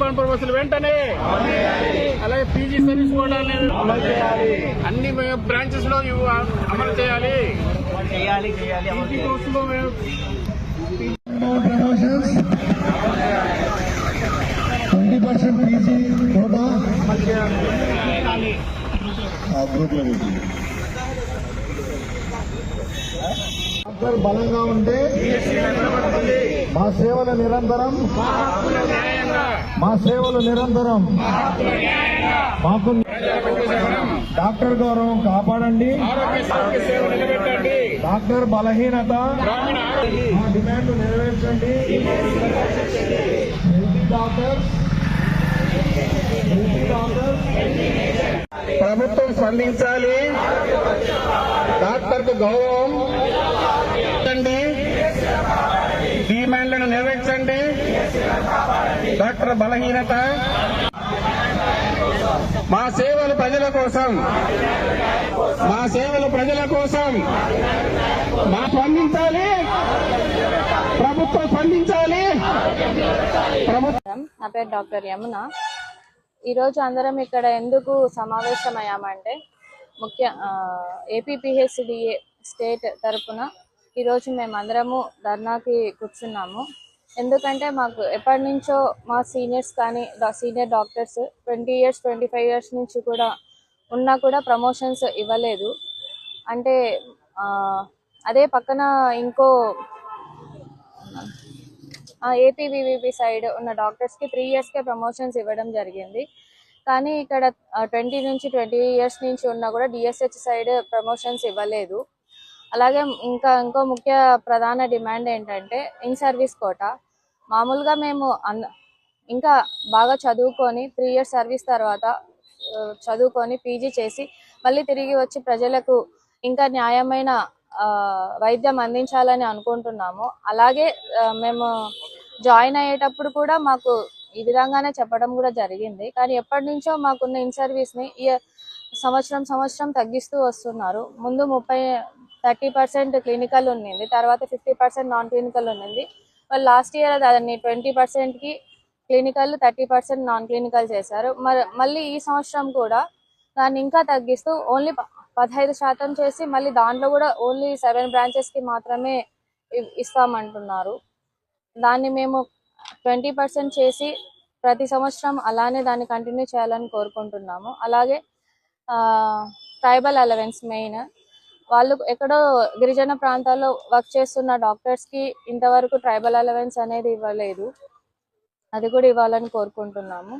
మన ప్రమోషన్ వెంటనే అలాగే పీజీ సర్వీస్ కూడా అన్ని బ్రాంచెస్లో అమలు చేయాలి చేయాలి చేయాలి పీజీ కోర్స్లో మేము more promotions. 20% PG quota. ఆ గ్రూప్లో పెట్టి. బలంగా ఉంటే మా సేవలు నిరంతరం. మా సేవలు నిరంతరం. మాకు డాక్టర్ గౌరవం కాపాడండి. డాక్టర్ బలహీనత మా demand నెరవేర్చండి. Healthy doctors healthy doctors. ప్రభుత్వం స్పందించాలి. డాక్టర్కు గౌరవం. ఇవ్వండి. డిమాండ్లను నెరవేర్చండి. డాక్టర్ బలహీనత. మా సేవలు ప్రజల కోసం. మా సేవలు ప్రజల కోసం. మా స్పందించాలి. ప్రభుత్వం స్పందించాలి. ప్రభుత్వం నా పేరు డాక్టర్ యమున. ఈరోజు అందరం ఇక్కడ ఎందుకు సమావేశమయ్యామంటే ముఖ్య ఏపీపీహెచ్డిఏ స్టేట్ తరపున ఈరోజు మేము అందరము ధర్నాకి కూర్చున్నాము. ఎందుకంటే మాకు ఎప్పటి నుంచో మా సీనియర్స్ కానీ senior doctors twenty years twenty five years నుంచి కూడా ఉన్నా కూడా ప్రమోషన్స్ ఇవ్వలేదు. అంటే అదే పక్కన ఇంకో ఏపీవీవీపీ సైడ్ ఉన్న డాక్టర్స్కి త్రీ ఇయర్స్కే ప్రమోషన్స్ ఇవ్వడం జరిగింది. కానీ ఇక్కడ ట్వంటీ నుంచి ట్వంటీ ఇయర్స్ నుంచి ఉన్నా కూడా డిఎస్హెచ్ సైడ్ ప్రమోషన్స్ ఇవ్వలేదు. అలాగే ఇంకా ఇంకో ముఖ్య ప్రధాన డిమాండ్ ఏంటంటే ఇన్ సర్వీస్ కోట మామూలుగా మేము అన్ ఇంకా బాగా చదువుకొని త్రీ ఇయర్స్ సర్వీస్ తర్వాత చదువుకొని పీజీ చేసి మళ్ళీ తిరిగి వచ్చి ప్రజలకు ఇంకా న్యాయమైన వైద్యం అందించాలని అనుకుంటున్నాము. అలాగే మేము జాయిన్ అయ్యేటప్పుడు కూడా మాకు ఈ విధంగానే చెప్పడం కూడా జరిగింది. కానీ ఎప్పటి నుంచో మాకున్న ఇన్ సర్వీస్ని సంవత్సరం సంవత్సరం తగ్గిస్తూ వస్తున్నారు. ముందు ముప్పై థర్టీ పర్సెంట్ క్లినికల్ ఉన్నింది తర్వాత ఫిఫ్టీ పర్సెంట్ నాన్ క్లినికల్ ఉన్నింది వాళ్ళు లాస్ట్ ఇయర్ దాన్ని ట్వంటీ పర్సెంట్కి clinical thirty percent non clinical చేశారు. మరి మళ్ళీ ఈ సంవత్సరం కూడా దాన్ని ఇంకా తగ్గిస్తూ ఓన్లీ పదహైదు శాతం చేసి మళ్ళీ దాంట్లో కూడా ఓన్లీ సెవెన్ బ్రాంచెస్కి మాత్రమే ఇస్తామంటున్నారు. దాన్ని మేము ట్వంటీ పర్సెంట్ చేసి ప్రతి సంవత్సరం అలానే దాన్ని కంటిన్యూ చేయాలని కోరుకుంటున్నాము. అలాగే ట్రైబల్ అలవెన్స్ మెయిన్. వాళ్ళు ఎక్కడో గిరిజన ప్రాంతాల్లో వర్క్ చేస్తున్న డాక్టర్స్కి ఇంతవరకు ట్రైబల్ అలవెన్స్ అనేది ఇవ్వలేదు. అది కూడా ఇవ్వాలని కోరుకుంటున్నాము.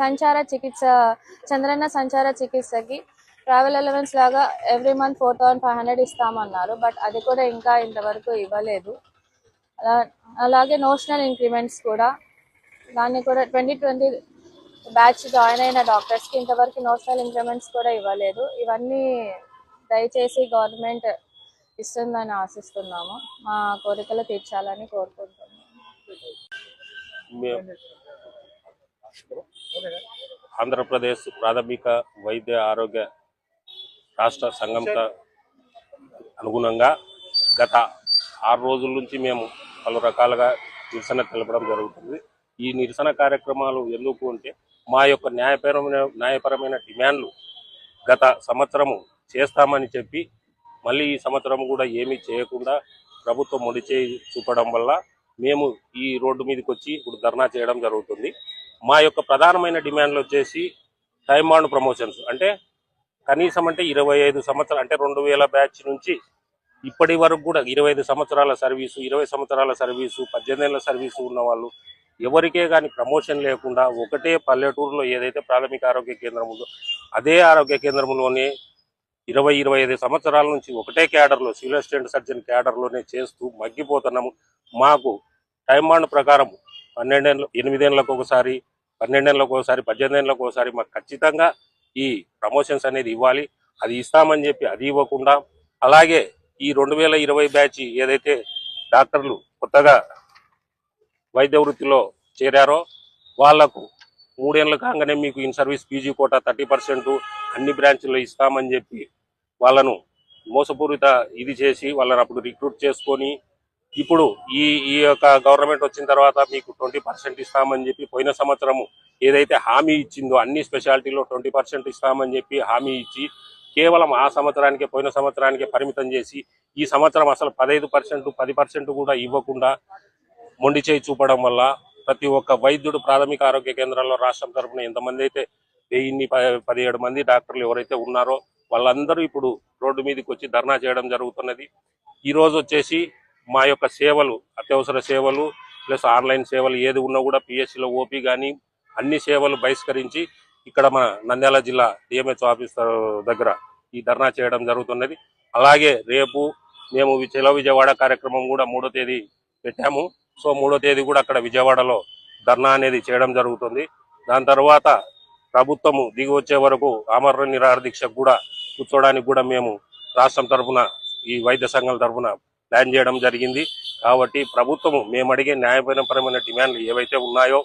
సంచార చికిత్స చంద్రన్న సంచార చికిత్సకి ట్రావెల్ అలవెన్స్ లాగా every month four thousand five hundred ఇస్తామన్నారు బట్ అది కూడా ఇంకా ఇంతవరకు ఇవ్వలేదు. అలా- అలాగే నోషనల్ ఇంక్రిమెంట్స్ కూడా దాన్ని కూడా ట్వంటీ ట్వంటీ బ్యాచ్ జాయిన్ అయిన డాక్టర్స్కి ఇంతవరకు నోషనల్ ఇంక్రిమెంట్స్ కూడా ఇవ్వలేదు. ఇవన్నీ దయచేసి గవర్నమెంట్ ఇస్తుందని ఆశిస్తున్నాము. మా కోరికలు తీర్చాలని కోరుకుంటున్నాము. ఆంధ్రప్రదేశ్ ప్రాథమిక వైద్య ఆరోగ్య రాష్ట్ర సంఘంతో అనుగుణంగా గత ఆరు రోజుల నుంచి మేము పలు రకాలుగా నిరసన తెలపడం జరుగుతుంది. ఈ నిరసన కార్యక్రమాలు ఎందుకు అంటే మా యొక్క న్యాయపరమైన న్యాయపరమైన డిమాండ్లు గత సంవత్సరము చేస్తామని చెప్పి మళ్ళీ ఈ సంవత్సరం కూడా ఏమీ చేయకుండా ప్రభుత్వం మొండి చూపడం వల్ల మేము ఈ రోడ్డు మీదకి వచ్చి ఇప్పుడు ధర్నా చేయడం జరుగుతుంది. మా యొక్క ప్రధానమైన డిమాండ్లు వచ్చేసి టైమ్ బాండ్ ప్రమోషన్స్. అంటే కనీసం అంటే ఇరవై ఐదు సంవత్సరాలు అంటే రెండు వేల బ్యాచ్ నుంచి ఇప్పటి వరకు కూడా ఇరవై ఐదు సంవత్సరాల సర్వీసు ఇరవై సంవత్సరాల సర్వీసు పద్దెనిమిది ఏళ్ళ సర్వీసు ఉన్న వాళ్ళు ఎవరికే కానీ ప్రమోషన్ లేకుండా ఒకటే పల్లెటూరులో ఏదైతే ప్రాథమిక ఆరోగ్య కేంద్రం ఉందో అదే ఆరోగ్య కేంద్రంలోనే ఇరవై ఇరవై ఐదు సంవత్సరాల నుంచి ఒకటే క్యాడర్లో సివిల్ అసిస్టెంట్ సర్జన్ క్యాడర్లోనే చేస్తూ మగ్గిపోతున్నాము. మాకు టైమ్ బాండ్ ప్రకారం పన్నెండేళ్ళ ఎనిమిదేళ్ళకు ఒకసారి పన్నెండేళ్ళకు ఒకసారి పద్దెనిమిదేళ్ళకు ఒకసారి మాకు ఖచ్చితంగా ఈ ప్రమోషన్స్ అనేది ఇవ్వాలి. అది ఇస్తామని చెప్పి అది ఇవ్వకుండా అలాగే ఈ రెండు వేల ఇరవై బ్యాచ్ ఏదైతే డాక్టర్లు కొత్తగా వైద్య వృత్తిలో చేరారో వాళ్ళకు మూడేళ్ళు కాగానే మీకు in service PG quota thirty percent అన్ని బ్రాంచ్ల్లో ఇస్తామని చెప్పి వాళ్ళను మోసపూరిత ఇది చేసి వాళ్ళని అప్పుడు రిక్రూట్ చేసుకొని ఇప్పుడు ఈ ఈ యొక్క గవర్నమెంట్ వచ్చిన తర్వాత మీకు ట్వంటీ పర్సెంట్ ఇస్తామని చెప్పి పోయిన సంవత్సరము ఏదైతే హామీ ఇచ్చిందో అన్ని స్పెషాలిటీలో ట్వంటీ పర్సెంట్ ఇస్తామని చెప్పి హామీ ఇచ్చి కేవలం ఆ సంవత్సరానికి పోయిన సంవత్సరానికి పరిమితం చేసి ఈ సంవత్సరం అసలు పదహైదు పర్సెంట్ పది పర్సెంట్ కూడా ఇవ్వకుండా మొండి చేయి చూపడం వల్ల ప్రతి ఒక్క వైద్యుడు ప్రాథమిక ఆరోగ్య కేంద్రాల్లో రాష్ట్రం తరఫున ఎంతమంది అయితే వెయ్యిన్ని ప- పదిహేడు మంది డాక్టర్లు ఎవరైతే ఉన్నారో వాళ్ళందరూ ఇప్పుడు రోడ్డు మీదకి వచ్చి ధర్నా చేయడం జరుగుతున్నది. ఈ రోజు వచ్చేసి మా యొక్క సేవలు అత్యవసర సేవలు ప్లస్ ఆన్లైన్ సేవలు ఏది ఉన్నా కూడా పిఎస్సిలో ఓపీ కానీ అన్ని సేవలు బహిష్కరించి ఇక్కడ మన నంద్యాల జిల్లా డిఎంహెచ్ ఆఫీస్ దగ్గర ఈ ధర్నా చేయడం జరుగుతున్నది. అలాగే రేపు మేము చెలో విజయవాడ కార్యక్రమం కూడా మూడో తేదీ పెట్టాము. సో మూడో తేదీ కూడా అక్కడ విజయవాడలో ధర్నా అనేది చేయడం జరుగుతుంది. దాని తర్వాత ప్రభుత్వము దిగి వచ్చే వరకు ఆమరణ నిరాహార దీక్షకు కూడా కూర్చోడానికి కూడా మేము రాష్ట్రం తరఫున ఈ వైద్య సంఘాల తరఫున ప్లాన్ చేయడం జరిగింది. కాబట్టి ప్రభుత్వము మేము అడిగే న్యాయపరమైన డిమాండ్లు ఏవైతే ఉన్నాయో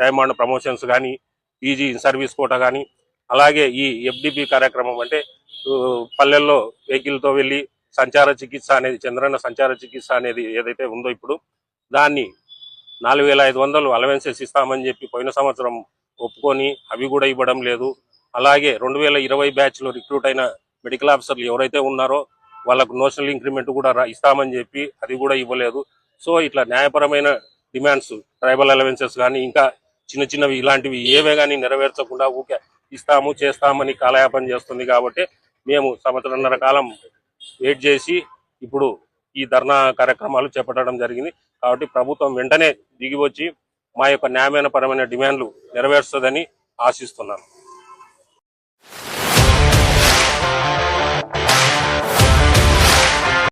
డైమాండ్ ప్రమోషన్స్ కానీ పీజీ సర్వీస్ కోట కానీ అలాగే ఈ ఎఫ్డిపి కార్యక్రమం అంటే పల్లెల్లో వెహికల్తో వెళ్ళి సంచార చికిత్స అనేది చంద్రన్న సంచార చికిత్స అనేది ఏదైతే ఉందో ఇప్పుడు దాన్ని నాలుగు వేల ఐదు వందలు అలవెన్సెస్ ఇస్తామని చెప్పి పోయిన సంవత్సరం ఒప్పుకొని అవి కూడా ఇవ్వడం లేదు. అలాగే రెండు వేల ఇరవై బ్యాచ్లో రిక్రూట్ అయిన మెడికల్ ఆఫీసర్లు ఎవరైతే ఉన్నారో వాళ్ళకు నోషనల్ ఇంక్రిమెంట్ కూడా రా- ఇస్తామని చెప్పి అది కూడా ఇవ్వలేదు. సో ఇట్లా న్యాయపరమైన డిమాండ్స్ ట్రైబల్ అలవెన్సెస్ కానీ ఇంకా చిన్న చిన్నవి ఇలాంటివి ఏవే కానీ నెరవేర్చకుండా ఊకే ఇస్తాము చేస్తామని కాలయాపన చేస్తుంది కాబట్టి మేము సంవత్సరంన్నర కాలం వెయిట్ చేసి ఇప్పుడు ఈ ధర్నా కార్యక్రమాలు చేపట్టడం జరిగింది. కాబట్టి ప్రభుత్వం వెంటనే దిగి వచ్చి మా యొక్క న్యాయమైన పరమైన డిమాండ్లు నెరవేరుస్తుందని ఆశిస్తున్నాను